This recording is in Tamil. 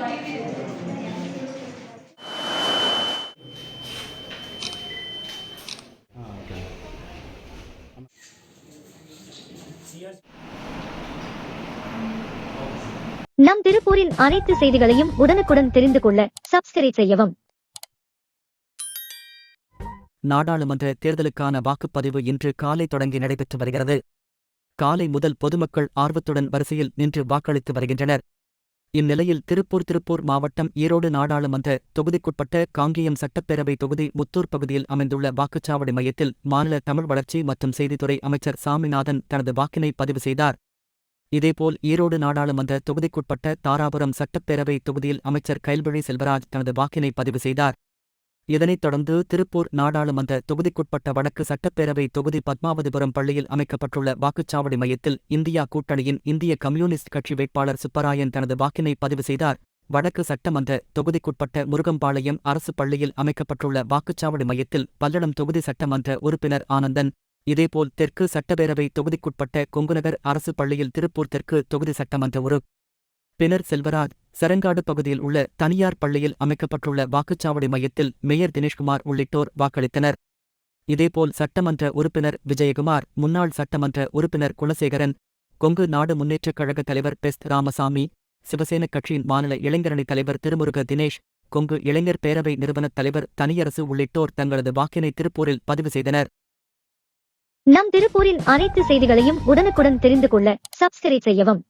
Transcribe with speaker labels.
Speaker 1: நம் திருப்பூரின் அனைத்து செய்திகளையும் உடனுக்குடன் தெரிந்து கொள்ள சப்ஸ்கிரைப் செய்யவும்.
Speaker 2: நாடாளுமன்ற தேர்தலுக்கான வாக்குப்பதிவு இன்று காலை தொடங்கி நடைபெற்று வருகிறது. காலை முதல் பொதுமக்கள் ஆர்வத்துடன் வரிசையில் நின்று வாக்களித்து வருகின்றனர். இந்நிலையில் திருப்பூர் திருப்பூர் மாவட்டம் ஈரோடு நாடாளுமன்ற தொகுதிக்குட்பட்ட காங்கேயம் சட்டப்பேரவை தொகுதி முத்தூர் பகுதியில் அமைந்துள்ள வாக்குச்சாவடி மையத்தில் மாநில தமிழ் வளர்ச்சி மற்றும் செய்தித்துறை அமைச்சர் சாமிநாதன் தனது வாக்கினை பதிவு செய்தார். இதேபோல் ஈரோடு நாடாளுமன்ற தொகுதிக்குட்பட்ட தாராபுரம் சட்டப்பேரவை தொகுதியில் அமைச்சர் கைல்வழி செல்வராஜ் தனது வாக்கினை பதிவு செய்தார். இதனைத் தொடர்ந்து திருப்பூர் நாடாளுமன்ற தொகுதிக்குட்பட்ட வடக்கு சட்டப்பேரவை தொகுதி பத்மாவதிபுரம் பள்ளியில் அமைக்கப்பட்டுள்ள வாக்குச்சாவடி மையத்தில் இந்தியா கூட்டணியின் இந்திய கம்யூனிஸ்ட் கட்சி வேட்பாளர் சுப்பராயன் தனது வாக்கினை பதிவு செய்தார். வடக்கு சட்டமன்ற தொகுதிக்குட்பட்ட முருகம்பாளையம் அரசு பள்ளியில் அமைக்கப்பட்டுள்ள வாக்குச்சாவடி மையத்தில் பல்லடம் தொகுதி சட்டமன்ற உறுப்பினர் ஆனந்தன். இதேபோல் தெற்கு சட்டப்பேரவை தொகுதிக்குட்பட்ட கொங்குநகர் அரசு பள்ளியில் திருப்பூர் தெற்கு தொகுதி சட்டமன்ற உறு பின்னர் செல்வராஜ் சரங்காடு பகுதியில் உள்ள தனியார் பள்ளியில் அமைக்கப்பட்டுள்ள வாக்குச்சாவடி மையத்தில் மேயர் தினேஷ்குமார் உள்ளிட்டோர் வாக்களித்தனர். இதேபோல் சட்டமன்ற உறுப்பினர் விஜயகுமார் முன்னாள் சட்டமன்ற உறுப்பினர் குலசேகரன் கொங்கு நாடு முன்னேற்றக் கழக தலைவர் பெஸ் ராமசாமி சிவசேன கட்சியின் மாநில இளைஞரணி தலைவர் திருமுருக தினேஷ் கொங்கு இளைஞர் பேரவை நிறுவனத் தலைவர் தனியரசு உள்ளிட்டோர் தங்களது வாக்கினை திருப்பூரில் பதிவு செய்தனர்.
Speaker 1: நம் திருப்பூரின் அனைத்து செய்திகளையும் உடனுக்குடன் தெரிந்து கொள்ள சப்ஸ்கிரைப் செய்யவும்.